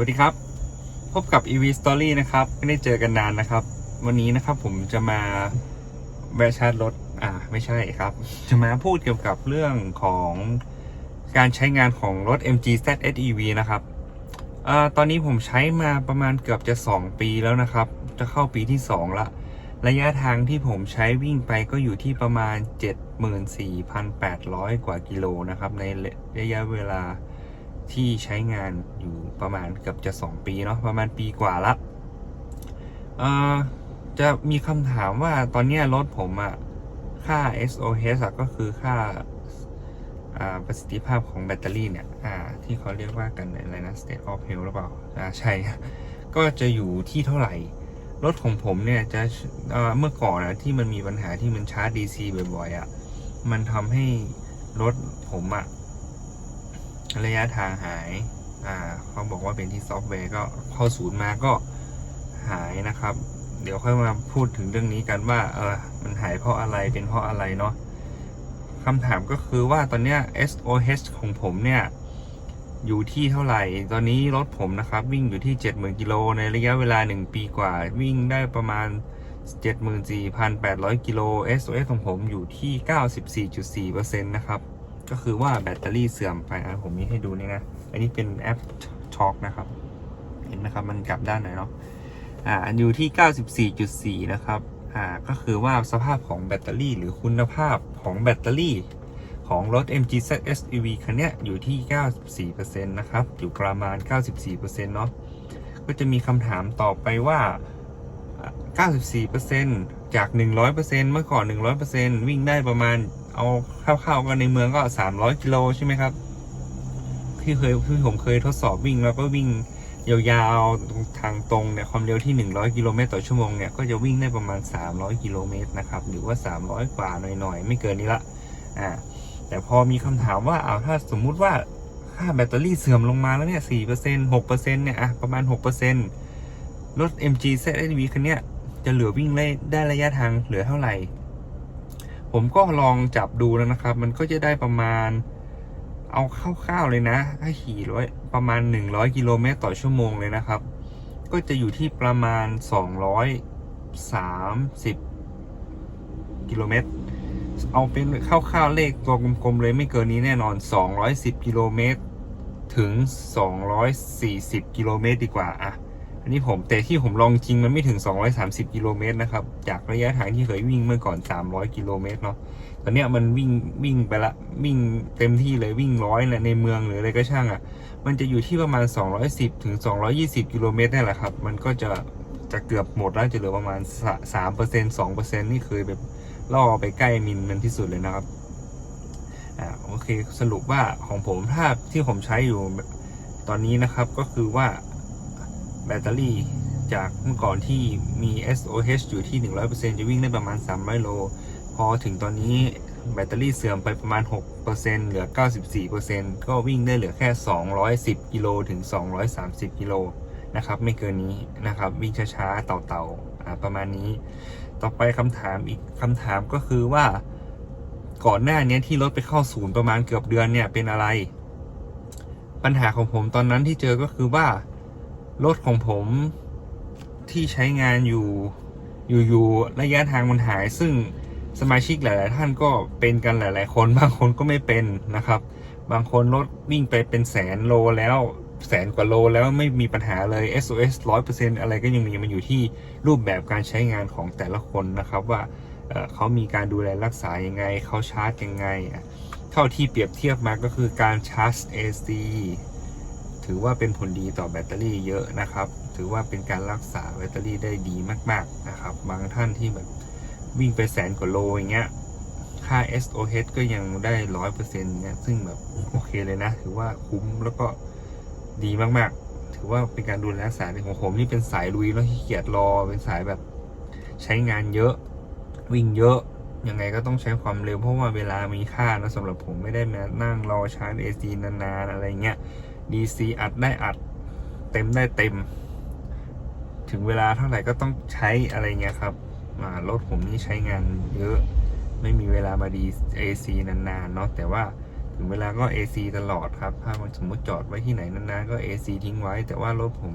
วัสดีครับ พบกับ EV Story นะครับ ไม่ได้เจอกันนานนะครับ วันนี้นะครับผมจะมาแวะชาร์จรถ อ่า ไม่ใช่ครับ จะมาพูดเกี่ยวกับเรื่องของการใช้งานของรถ MG ZS EV นะครับอ่าตอนนี้ผมใช้มาประมาณเกือบจะ 2 ปีแล้วนะครับ จะเข้าปีที่ 2 ละ ระยะทางที่ผมใช้วิ่งไปก็อยู่ที่ประมาณ 74,800 กว่ากิโลนะครับ ในระยะเวลา ที่ใช้งานอยู่ประมาณเกือบจะ 2 ปีเนาะประมาณปีกว่าละเอ่อจะมีคำถามว่าตอนนี้รถผมอะค่า SOH ก็คือค่าประสิทธิภาพของแบตเตอรี่เนี่ยอ่าที่เขาเรียกว่ากันอะไรนะ state of health หรือเปล่าอ่าใช่ ก็จะอยู่ที่เท่าไหร่ รถของผมเนี่ยจะเอ่อเมื่อก่อนนะที่มันมีปัญหาที่มันชาร์จ DC บ่อยๆอะ่ะมันทำให้รถผมอะ่ะ ระยะทางหาย อ่าเขาบอกว่าเป็นที่ซอฟต์แวร์ก็เข้าศูนย์มาก็หายนะครับ เดี๋ยวค่อยมาพูดถึงเรื่องนี้กันว่า เออ มันหายเพราะอะไรเป็นเพราะอะไรเนาะคำถามก็คือว่าตอนเนี้ย SOH ของผมเนี่ย อยู่ที่เท่าไหร่ ตอนนี้รถผมนะครับ วิ่งอยู่ที่ 70,000กิโลในระยะเวลา 1 ปีกว่า วิ่งได้ประมาณ 74,800 กิโล SOH ของผมอยู่ที่ 94.4%นะครับ ก็คือว่าแบตเตอรี่เสื่อมไปอะผมมีให้ดูนี่นะ อันนี้เป็นแอปช็อคนะครับ เห็นไหมครับ มันกลับด้านหน่อยเนาะ อ่า อยู่ที่ 94.4 นะครับ อ่า ก็คือว่าสภาพของแบตเตอรี่ หรือคุณภาพของแบตเตอรี่ ของรถ MG ZS EV คันนี้อยู่ที่ 94%นะครับ อยู่ประมาณ 94%เนาะ ก็จะมีคำถามต่อไปว่า 94%จาก 100%เมื่อก่อน 100%วิ่งได้ประมาณ เอาเข้าวๆกันในเมืองก็300กิโลใช่ไหมครับ ที่เคยที่ผมเคยทดสอบวิ่งแล้วก็วิ่งยาวๆทางตรงเนี่ยความเร็วที่ 100 กิโลเมตรต่อชั่วโมงเนี่ยก็จะวิ่งได้ประมาณ 300 กิโลเมตรนะครับหรือว่า 300 กว่าหน่อยๆ ไม่เกินนี้ละอ่าแต่พอมีคำถามว่าเอาถ้าสมมุติว่าค่าแบตเตอรี่เสื่อมลงมาแล้วเนี่ย4% 6%เนี่ยอะประมาณ6%รถ MG ZSV คันเนี้ยจะเหลือวิ่งได้ได้ระยะทางเหลือเท่าไหร่ ผมก็ลองจับดูแล้วนะครับ มันก็จะได้ประมาณ เอาคร่าวๆเลยนะถ้าขี่ร้อยประมาณ 100 กิโลเมตรต่อชั่วโมงเลยนะครับ ก็จะอยู่ที่ประมาณ 230 กิโลเมตรเอาเป็นคร่าวๆเลขตัวกลมๆเลยไม่เกินนี้แน่นอน 210 กิโลเมตรถึง 240 กิโลเมตรดีกว่าอะ อันนี้ผมแต่ที่ผมลองจริงมันไม่ถึง 230 กิโลเมตรนะครับ จากระยะทางที่เคยวิ่งเมื่อก่อน 300 กิโลเมตรเนาะตอนเนี้ยมันวิ่งวิ่งไปละวิ่งเต็มที่เลยวิ่งร้อยแหละในเมืองหรืออะไรก็ช่างอะ่ะ มันจะอยู่ที่ประมาณ 210ถึง220 กิโลเมตรนี่แหละครับ มันก็จะจะเกือบหมดแล้วจะเหลือประมาณ 3% 2%นี่เคยแบบล่อไปใกล้มินมันที่สุดเลยนะครับอ่าโอเคสรุปว่าของผมถ้าที่ผมใช้อยู่ตอนนี้นะครับก็คือว่า แบตเตอรี่จากเมื่อก่อนที่มี SOH อยู่ที่ 100%จะวิ่งได้ประมาณ 300 โล พอถึงตอนนี้แบตเตอรี่เสื่อมไปประมาณ 6%เหลือ 94%ก็วิ่งได้เหลือแค่ 210 กิโลถึง 230 กิโลนะครับไม่เกินนี้นะครับวิ่งช้าๆ เต่าๆประมาณนี้ ต่อไปคำถามอีกคำถามก็คือว่า ก่อนหน้านี้ที่รถไปเข้าศูนย์ประมาณเกือบเดือนเนี่ยเป็นอะไร ปัญหาของผมตอนนั้นที่เจอก็คือว่า รถของผมที่ใช้งานอยู่อยู่ๆระยะทางมันหาย ซึ่งสมาชิกหลาย ๆ ท่านก็เป็นกันหลาย ๆ คน บางคนก็ไม่เป็นนะครับ บางคนรถวิ่งไปเป็นแสนโลแล้วแสนกว่าโลแล้วไม่มีปัญหาเลย SOS 100%อะไรก็ยังมีมันอยู่ที่รูปแบบการใช้งานของแต่ละคนนะครับว่าเขามีการดูแลรักษายังไง เขาชาร์จยังไง เท่าที่เปรียบเทียบมาก็คือการชาร์จ AC ถือว่าเป็นผลดีต่อแบตเตอรี่เยอะนะครับ ถือว่าเป็นการรักษาแบตเตอรี่ได้ดีมาก ๆนะครับ บางท่านที่แบบวิ่งไปแสนกว่าโลอย่างเงี้ย ค่า SOH ก็ยังได้ร้อยเปอร์เซ็นต์เนี่ย ซึ่งแบบโอเคเลยนะ ถือว่าคุ้มแล้วก็ดีมากๆ ถือว่าเป็นการดูแลรักษาเป็นของผมนี่เป็นสายลุยแล้วขี้เกียจรอ เป็นสายแบบใช้งานเยอะ วิ่งเยอะ ยังไงก็ต้องใช้ความเร็วเพราะว่าเวลามีค่านะสำหรับผมไม่ได้มานั่งรอชาร์จ AC นานๆอะไรเงี้ย DC อัดได้อัด เต็มได้เต็ม ถึงเวลาเท่าไหร่ก็ต้องใช้อะไรเงี้ยครับอ่ารถผมนี่ใช้งานเยอะ ไม่มีเวลามาดี AC นานๆเนาะแต่ว่าถึงเวลาก็ AC ตลอดครับ ถ้ามันสมมติจอดไว้ที่ไหนนานๆก็ AC ทิ้งไว้ แต่ว่ารถผม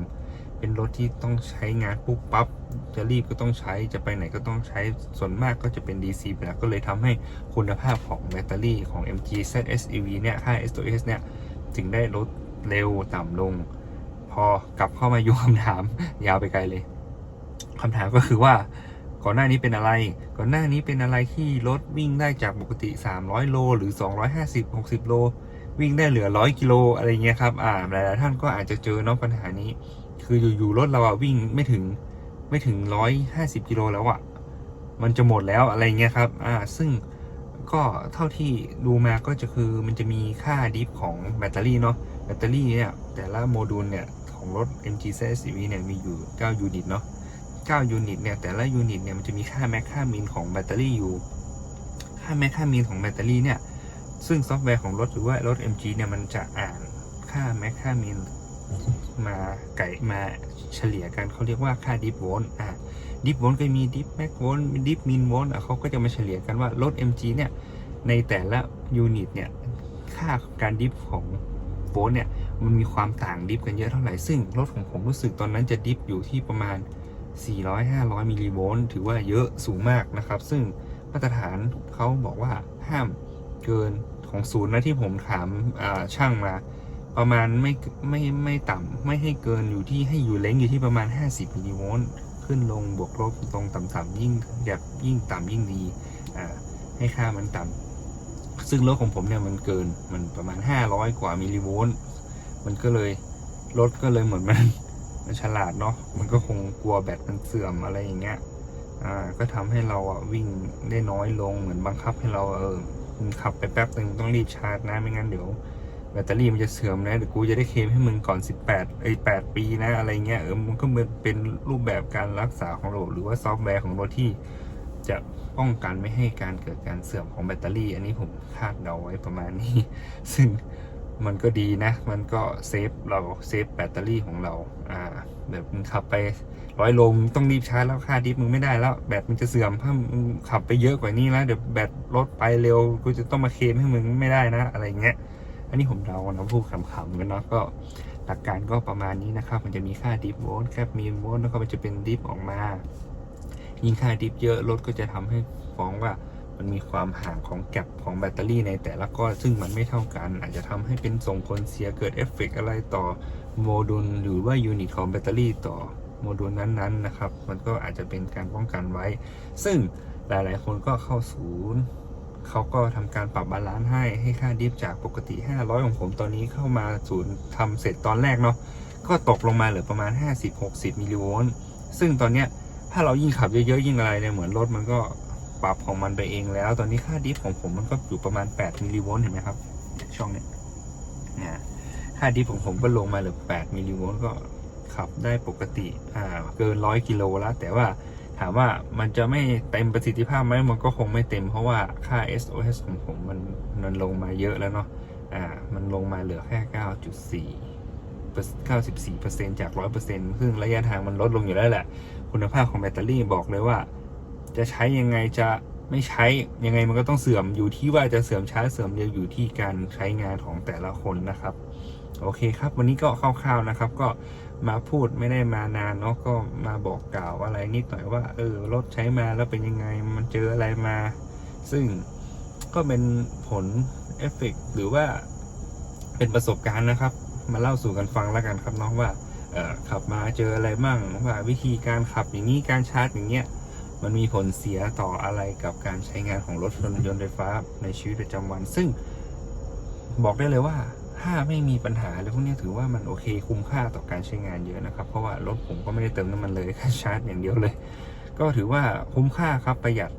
เป็นรถที่ต้องใช้งานปุ๊บปั๊บจะรีบก็ต้องใช้ จะไปไหนก็ต้องใช้ ส่วนมากก็จะเป็น DC ไปแล้วก็เลยทำให้คุณภาพของแบตเตอรี่ของ MG ZS EV เนี่ยค่า SOS เนี่ย ถึงได้ลด เร็วต่ำลง พอกลับเข้ามาอยู่คำถาม ยาวไปไกลเลยคำถามก็คือว่า ก่อนหน้านี้เป็นอะไร ก่อนหน้านี้เป็นอะไรที่รถวิ่งได้จากปกติ 300 โล หรือ 250 60 โล วิ่งได้เหลือ 100 กิโลอะไรเงี้ยครับอ่าหลายๆท่านก็อาจจะเจอเนาะปัญหานี้ คืออยู่ๆรถเราอะวิ่งไม่ถึงไม่ถึง 150 กิโลแล้วอะมันจะหมดแล้วอะไรเงี้ยครับอ่าซึ่งก็เท่าที่ดูมาก็จะคือมันจะมีค่าดิฟของแบตเตอรี่เนาะ ตเตอรี่เนี่ยแต่ละโมดูลเนี่ยของรถ MG zsv เนี่ยมีอยู่ 9 ยูนิตเนาะ 9 ยูนิตเนี่ยแต่ละยูนิตเนี่ยมันจะมีค่าแม็กค่ามินของแบตเตอรี่อยู่ ค่าแม็กค่ามินของแบตเตอรี่เนี่ย ซึ่งซอฟต์แวร์ของรถหรือว่ารถ MG เนี่ยมันจะอ่านค่าแม็กค่ามินมาไก่มาเฉลี่ยกันเขาเรียกว่าค่าดิฟโวลต์อ่าดิฟโวลต์ก็มีดิฟแม็กโวลต์ดิฟมินโวลต์อะเขาก็จะมาเฉลี่ยกันว่ารถ MG เนี่ยในแต่ละยูนิตเนี่ยค่าการดิฟของ โวลต์เนี่ยมันมีความต่างดิฟกันเยอะเท่าไหร่ ซึ่งรถของผมรู้สึกตอนนั้นจะดิฟอยู่ที่ประมาณ 400-500 มิลลิโวลต์ถือว่าเยอะสูงมากนะครับ ซึ่งมาตรฐานเขาบอกว่าห้ามเกินของศูนย์นะที่ผมถามช่างมาประมาณไม่ไม่ไม่ต่ำไม่ให้เกินอยู่ที่ให้อยู่เล้งอยู่ที่ประมาณ 50มิลลิโวลต์ขึ้นลงบวกลบตรงต่ำๆยิ่งแบบยิ่งต่ำยิ่งดีอ่าให้ค่ามันต่ำ ซึ่งรถของผมเนี่ยมันเกินมันประมาณ 500 กว่ามิลลิโวลต์มันก็เลยรถก็เลยเหมือนมันมันฉลาดเนาะมันก็คงกลัวแบตมันเสื่อมอะไรอย่างเงี้ยอ่าก็ทำให้เราอะวิ่งได้น้อยลงเหมือนบังคับให้เราเออมึงขับไปแป๊บนึงต้องรีบชาร์จนะไม่งั้นเดี๋ยวแบตเตอรี่มันจะเสื่อมนะเดี๋ยวกูจะได้เคลมให้มึงก่อน 18เอ้ย8ปีนะอะไรเงี้ยเออมันก็เหมือนเป็นรูปแบบการรักษาของรถหรือว่าซอฟต์แวร์ของรถที่ จะป้องกันไม่ให้การเกิดการเสื่อมของแบตเตอรี่ อันนี้ผมคาดเดาไว้ประมาณนี้ ซึ่งมันก็ดีนะ มันก็เซฟเราเซฟแบตเตอรี่ของเราอ่าแบบมึงขับไปร้อยโลมึงต้องรีบชาร์จแล้วค่าดิฟมึงไม่ได้แล้วแบตมันจะเสื่อมถ้ามึงขับไปเยอะกว่านี้แล้วเดี๋ยวแบตลดไปเร็วกูจะต้องมาเคลมให้มึงไม่ได้นะ อะไรเงี้ย อันนี้ผมเดานะพูดขำๆกันเนาะก็หลักการก็ประมาณนี้นะครับ มันจะมีค่าดิฟโวลต์แคปมีโวลต์แล้วก็มันจะเป็นดิฟออกมา ยิ่งค่าดิฟเยอะรถก็จะทำให้ฟ้องว่ามันมีความห่างของแกลบของแบตเตอรี่ในแต่ละก้อนซึ่งมันไม่เท่ากัน อาจจะทำให้เป็นส่งผลเสียเกิดเอฟเฟกต์อะไรต่อโมดูลหรือว่ายูนิตของแบตเตอรี่ต่อโมดูลนั้นๆนะครับ มันก็อาจจะเป็นการป้องกันไว้ ซึ่งหลายๆ คนก็เข้าศูนย์เขาก็ทำการปรับบาลานซ์ให้ให้ค่าดิฟจากปกติ 500 ของผมตอนนี้เข้ามาศูนย์ทำเสร็จตอนแรกเนาะก็ตกลงมาเหลือประมาณ 50-60 มิลลิโวลต์ซึ่งตอนเนี้ย ถ้าเรายิ่งขับเยอะๆยิ่งอะไรเนี่ยเหมือนรถมันก็ปรับของมันไปเองแล้ว ตอนนี้ค่าดิฟของผมมันก็อยู่ประมาณ 8มิลลิโวลต์เห็นไหมครับ ช่องเนี้ยนะค่าดิฟของผมก็ลงมาเหลือ 8มิลลิโวลต์ก็ขับได้ปกติอ่าเกิน100กิโลแล้ว แต่ว่าถามว่ามันจะไม่เต็มประสิทธิภาพไหมมันก็คงไม่เต็มเพราะว่าค่า SOS ของผมมันมันลงมาเยอะแล้วเนาะอ่ามันลงมาเหลือแค่ 9.4 94%จาก 100%ซึ่งระยะทางมันลดลงอยู่แล้วแหละ คุณภาพของแบตเตอรี่บอกเลยว่า จะใช้ยังไงจะไม่ใช้ยังไงมันก็ต้องเสื่อมอยู่ที่ว่าจะเสื่อมช้าเสื่อมเร็วอยู่ที่การใช้งานของแต่ละคนนะครับ โอเคครับ วันนี้ก็คร่าวๆนะครับ ก็มาพูดไม่ได้มานานเนาะก็มาบอกกล่าวอะไรนิดหน่อยว่าเออรถใช้มาแล้วเป็นยังไงมันเจออะไรมา ซึ่งก็เป็นผลเอฟเฟกต์หรือว่าเป็นประสบการณ์นะครับ มาเล่าสู่กันฟังแล้วกันครับน้องว่าขับมาเจออะไรบ้างว่าวิธีการขับอย่างนี้การชาร์จอย่างเงี้ยมันมีผลเสียต่ออะไรกับการใช้งานของรถยนต์ไฟฟ้าในชีวิตประจำวัน ซึ่งบอกได้เลยว่าถ้าไม่มีปัญหาเลยพวกนี้ถือว่ามันโอเคคุ้มค่าต่อการใช้งานเยอะนะครับ เพราะว่ารถผมก็ไม่ได้เติมน้ำมันเลยแค่ชาร์จอย่างเดียวเลย ก็ถือว่าคุ้มค่าครับประหยัด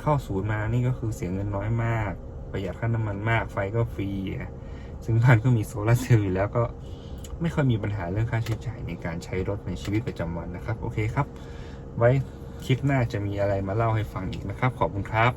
เข้าศูนย์มานี่ก็คือเสียเงินน้อยมาก ประหยัดค่าน้ำมันมากไฟก็ฟรี ซึ่งบ้านก็มีโซลาร์เซลล์อยู่แล้วก็ไม่ค่อยมีปัญหาเรื่องค่าใช้จ่ายในการใช้รถในชีวิตประจำวันนะครับ โอเคครับ ไว้คลิปหน้าจะมีอะไรมาเล่าให้ฟังอีกนะครับ ขอบคุณครับ